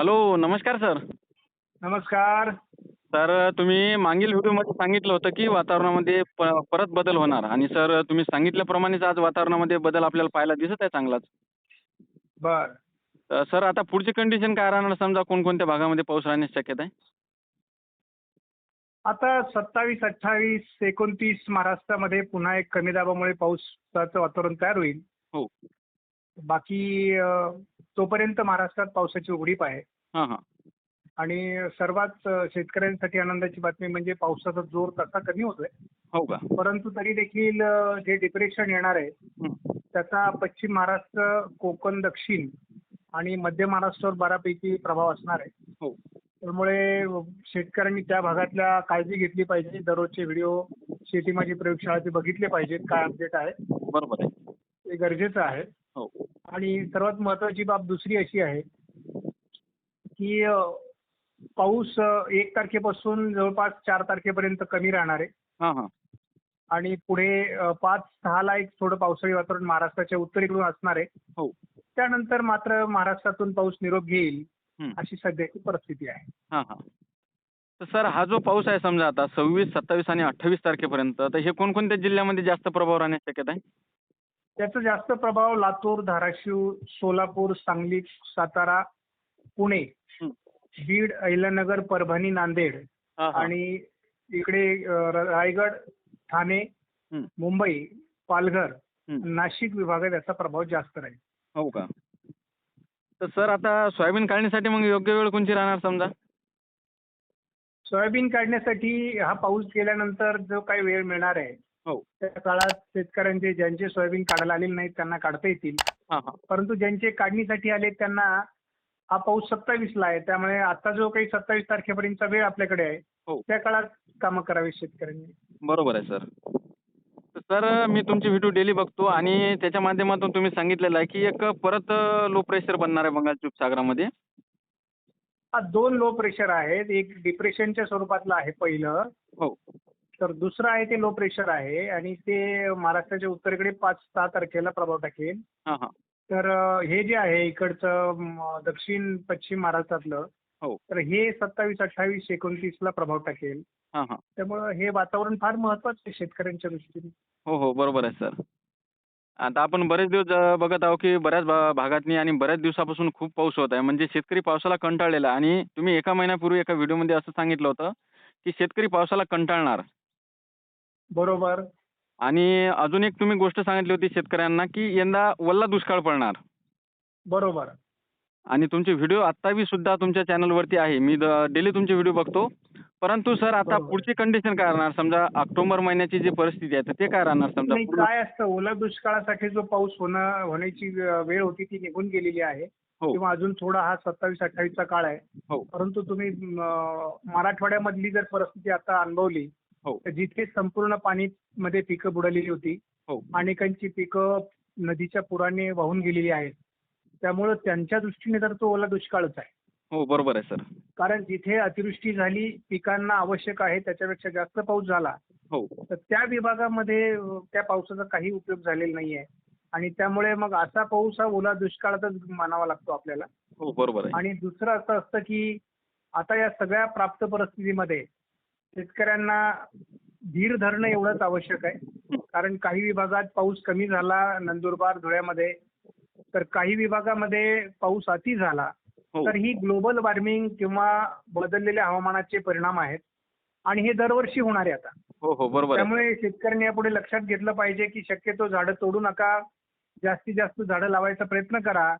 Hello नमस्कार sir. नमस्कार. Sir तुम्ही मागील व्हिडिओमध्ये सांगितलं होतं की वातावरणामध्ये प परत बदल होणार. आणि सर तुम्ही सांगितल्याप्रमाणेच आज वातावरणामध्ये बदल आपल्याला पाहायला दिसत आहे चांगलाच. बर. तर सर आता पुढची कंडिशन काय राहणार? समजा कोणकोणत्या भागामध्ये पाऊस राहण्याची शक्यता आहे? आता सत्तावीस अठ्ठावीस एकोणतीस महाराष्ट्रामध्ये पुन्हा एक कमी दाबामुळे पावसाचं वातावरण तयार होईल. हो. बाकी तोपर्यंत महाराष्ट्रात पावसाची उघडीप आहे. हां हां. आणि सर्वात शेतकऱ्यांसाठी आनंदाची बातमी म्हणजे पावसाचा जोर तसा कमी होतोय. हो का? परंतु तरी देखील जे डिप्रेशन येणार आहे. त्याचा पश्चिम महाराष्ट्र कोकण दक्षिण आणि मध्य महाराष्ट्रावर बऱ्यापैकी प्रभाव असणार आहे. हो. त्यामुळे शेतकऱ्यांनी त्या भागातल्या काळजी घेतली पाहिजे. दररोजचे व्हिडिओ शेती माझी प्रयोगशाळा ते बघितले पाहिजेत. काय अपडेट आहे. बरोबर आहे. ते गरजेचं आहे. आणि सर्वात महत्वाची बाब दुसरी अशी आहे की पाऊस एक तारखेपासून जवळपास चार तारखेपर्यंत कमी राहणार आहे. हां हां. आणि पुढे पाच सहाला एक थोडं पावसाळी वातावरण महाराष्ट्राच्या उत्तरेकडून असणार आहे. हो. त्यानंतर मात्र महाराष्ट्रातून पाऊस निरोप घेईल. अशी सध्याची परिस्थिती आहे. तर सर हा जो पाऊस आहे समजा आता सव्वीस सत्तावीस आणि अठ्ठावीस तारखेपर्यंत तर हे कोणकोणत्या जिल्ह्यामध्ये जास्त प्रभाव राहण्याची शक्यता आहे? त्याचा जास्त प्रभाव लातूर धाराशिव सोलापूर सांगली सातारा पुणे. बीड अहिल्यानगर परभणी नांदेड आणि इकडे रायगड ठाणे. मुंबई पालघर. नाशिक विभागात याचा प्रभाव जास्त राहील हो का तर सर आता सोयाबीन काढण्यासाठी मग योग्य वेळ कोणती राहणार समजा सोयाबीन काढण्यासाठी हा पाऊस गेल्यानंतर जो काही वेळ मिळणार आहे हो. त्या काळात शेतकऱ्यांचे ज्यांचे सोयाबीन काढायला आलेले नाहीत त्यांना काढता येतील. हां हां. परंतु ज्यांचे काढणीसाठी आले त्यांना हा पाऊस सत्तावीसला आहे. त्यामुळे आता जो काही सत्तावीस तारखेपर्यंतचा वेळ आपल्याकडे आहे हो. त्या काळात कामं करावी शेतकऱ्यांनी. बरोबर आहे सर. तर सर मी तुमचे व्हिडिओ डेली बघतो आणि त्याच्या माध्यमातून तुम्ही सांगितलेलं आहे की एक परत लो प्रेशर बनणार आहे बंगालच्या उपसागरामध्ये हा दोन लो प्रेशर आहेत. एक डिप्रेशनच्या स्वरूपातलं आहे पहिलं. हो. तर दुसरं आहे ते लो प्रेशर आहे आणि ते महाराष्ट्राच्या उत्तरेकडे पाच सहा तारखेला प्रभाव टाकेल. हां हां. तर हे जे आहे इकडचं म, दक्षिण पश्चिम महाराष्ट्रातलं हो. तर हे सत्तावीस अठ्ठावीस एकोणतीसला प्रभाव टाकेल. हां हां. त्यामुळं हे वातावरण फार महत्वाचं आहे शेतकऱ्यांच्या दृष्टीने. हो हो. बरोबर आहे सर. आता आपण बरेच दिवस अ, बघत आहो की बऱ्याच भा भागातनी आणि बऱ्याच दिवसापासून खूप पाऊस होत आहे. म्हणजे शेतकरी पावसाला कंटाळलेला आहे. आणि तुम्ही एका महिन्यापूर्वी एका व्हिडिओमध्ये असं सांगितलं होतं की शेतकरी पावसाला कंटाळणार. बरोबर. आणि अजून एक तुम्ही गोष्ट सांगितली होती शेतकऱ्यांना की यंदा वल्ला दुष्काळ पडणार. बरोबर. आणि तुमचे व्हिडिओ बी सुद्धा तुमच्या चॅनलवरती आहे. मी डेली तुमचे व्हिडिओ बघतो. परंतु सर आता बरोबर. पुढची कंडिशन काय राहणार? समजा ऑक्टोबर महिन्याची जी परिस्थिती आहे तर ते काय राहणार समजा नाही पूर्ण- काय असतं ओला दुष्काळासाठी जो पाऊस होणं होण्याची वे- वेळ होती ती निघून गेलेली आहे. हो. किंवा अजून थोडा हा सत्तावीस अठ्ठावीसचा काळ आहे. हो. परंतु तुम्ही म, मराठवाड्यामधली जर परिस्थिती आता अनुभवली हो. तर जिथे संपूर्ण पाणी मध्ये पिकं बुडालेली होती हो. अनेकांची पिकं नदीच्या पुराने वाहून गेलेली आहेत त्यामुळं त्यांच्या दृष्टीने तर तो ओला दुष्काळच आहे. हो बरोबर आहे सर. कारण जिथे अतिवृष्टी झाली पिकांना आवश्यक आहे त्याच्यापेक्षा जास्त पाऊस झाला हो. तर त्या विभागामध्ये त्या पावसाचा काही उपयोग झालेला नाहीये आणि त्यामुळे मग असा पाऊस हा ओला दुष्काळातच मानावा लागतो आपल्याला. हो बरोबर आहे. आणि दुसरं असं असतं की आता या सगळ्या प्राप्त परिस्थितीमध्ये शेतकऱ्यांना धीर धरणं एवढंच आवश्यक आहे. कारण काही विभागात पाऊस कमी झाला नंदुरबार धुळ्यामध्ये तर काही विभागामध्ये पाऊस अति झाला हो. तर ही ग्लोबल वॉर्मिंग किंवा बदललेल्या हवामानाचे परिणाम आहेत. आणि हे दरवर्षी होणार आहे आता. हो हो बरोबर आहे. त्यामुळे शेतकऱ्यांनी यापुढे लक्षात घेतलं पाहिजे की शक्यतो झाडं तोडू नका जास्तीत जास्त झाडं लावायचा प्रयत्न करा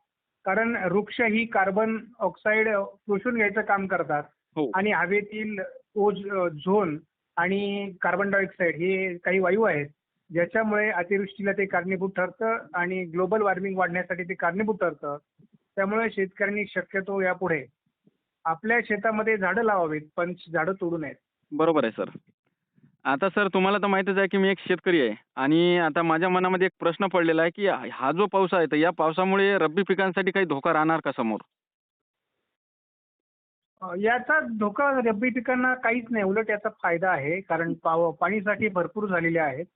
कारण वृक्ष ही कार्बन ऑक्साईड शोषून घ्यायचं काम करतात. आणि हवेतील ओझ झोन आणि कार्बन डायऑक्साईड हे काही वायू आहेत ज्याच्यामुळे अतिवृष्टीला ते कारणीभूत ठरतं आणि ग्लोबल वॉर्मिंग वाढण्यासाठी ते कारणीभूत ठरतं. त्यामुळे शेतकऱ्यांनी शक्यतो यापुढे आपल्या शेतामध्ये झाडं लावावीत पण झाडं तोडू नयेत बरोबर आहे सर. आता सर तुम्हाला तर माहीतच आहे की मी एक शेतकरी आहे आणि आता माझ्या मनामध्ये एक प्रश्न पडलेला आहे की हा जो पाऊस आहे तर या पावसामुळे रब्बी पिकांसाठी काही धोका राहणार का समोर? याचा धोका रब्बी पिकांना काहीच नाही. उलट याचा फायदा आहे कारण पाव पाणीसाठी भरपूर झालेले आहेत.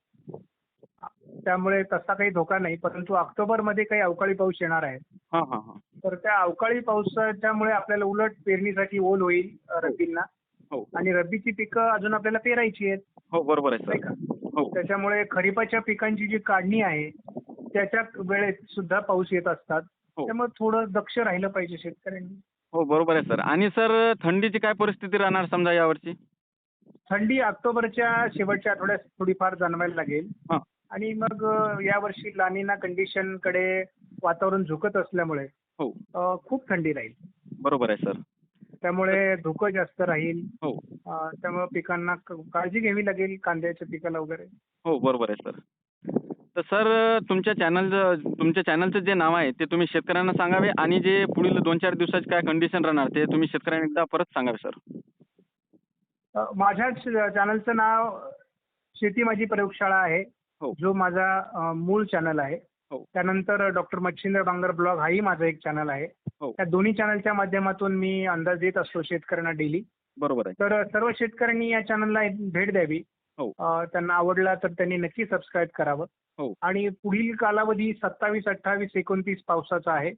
त्यामुळे तसा काही धोका नाही परंतु ऑक्टोबरमध्ये काही अवकाळी पाऊस येणार आहे. हां हां हां. तर त्या अवकाळी पावसाच्यामुळे आपल्याला उलट पेरणीसाठी ओल होईल रब्बींना. हो. आणि रब्बीची पिकं अजून आपल्याला पेरायची आहेत. हो बरोबर आहे नाही सर का? हो. त्याच्यामुळे खरीपाच्या पिकांची जी काढणी आहे त्याच्या वेळेत सुद्धा पाऊस येत असतात. हो. त्यामुळे थोडं दक्ष राहिलं पाहिजे शेतकऱ्यांनी. हो बरोबर आहे सर. आणि सर थंडीची काय परिस्थिती राहणार समजा यावर्षी? थंडी ऑक्टोबरच्या शेवटच्या आठवड्यात थोडीफार जाणवायला लागेल. हां. आणि मग यावर्षी लानिना कंडिशनकडे वातावरण झुकत असल्यामुळे हो. अ, खूप थंडी राहील. बरोबर आहे सर. त्यामुळे धुकं जास्त राहील. हो. अ, त्यामुळे पिकांना क- काळजी घ्यावी लागेल कांद्याच्या पिकाला वगैरे. हो बरोबर आहे सर. तर सर तुमच्या चॅनलचं तुमच्या चॅनलचं जे नाव आहे ते तुम्ही शेतकऱ्यांना सांगावे आणि जे पुढील दोन चार दिवसाची काय कंडिशन राहणार ते तुम्ही शेतकऱ्यांना एकदा परत सांगावे सर. अ, माझ्या चॅनलचं नाव शेती माझी प्रयोगशाळा आहे. हो. जो माझा अ, मूळ चॅनल आहे. हो. त्यानंतर डॉक्टर मच्छिंद्र बांगर ब्लॉग हाही माझा एक चॅनल आहे. हो. त्या दोन्ही चॅनलच्या माध्यमातून मी अंदाज देत असतो शेतकऱ्यांना डेली बरोबर आहे. तर सर्व शेतकऱ्यांनी या चॅनलला भेट द्यावी. हो. अ, त्यांना आवडला तर त्यांनी नक्की सबस्क्राईब करावं. आणि पुढील कालावधी सत्तावीस अठ्ठावीस एकोणतीस पावसाचा आहे.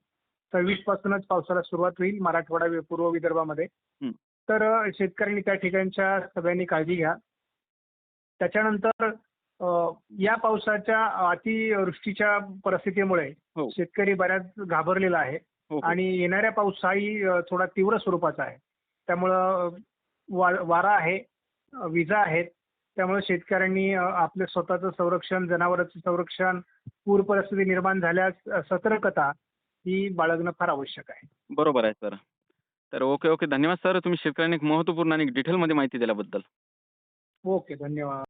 सव्वीस पासूनच पावसाला सुरुवात होईल मराठवाडा वि- पूर्व विदर्भामध्ये. हं. तर शेतकऱ्यांनी त्या ठिकाणच्या सगळ्यांनी काळजी घ्या. त्याच्यानंतर या पावसाच्या अतिवृष्टीच्या परिस्थितीमुळे हो. शेतकरी बऱ्याच घाबरलेला आहे. हो हो. आणि येणाऱ्या अ, थोडा तीव्र स्वरूपाचा आहे. त्यामुळं वारा आहे विजा आहेत. त्यामुळे शेतकऱ्यांनी आपलं स्वतःचं संरक्षण जनावरांचं संरक्षण पूर परिस्थिती निर्माण झाल्यास सतर्कता ही बाळगणं फार आवश्यक आहे. बरोबर आहे सर. तर ओके ओके. धन्यवाद सर. तुम्ही शेतकऱ्यांनी एक महत्त्वपूर्ण आणि डिटेलमध्ये माहिती दिल्याबद्दल. ओके धन्यवाद.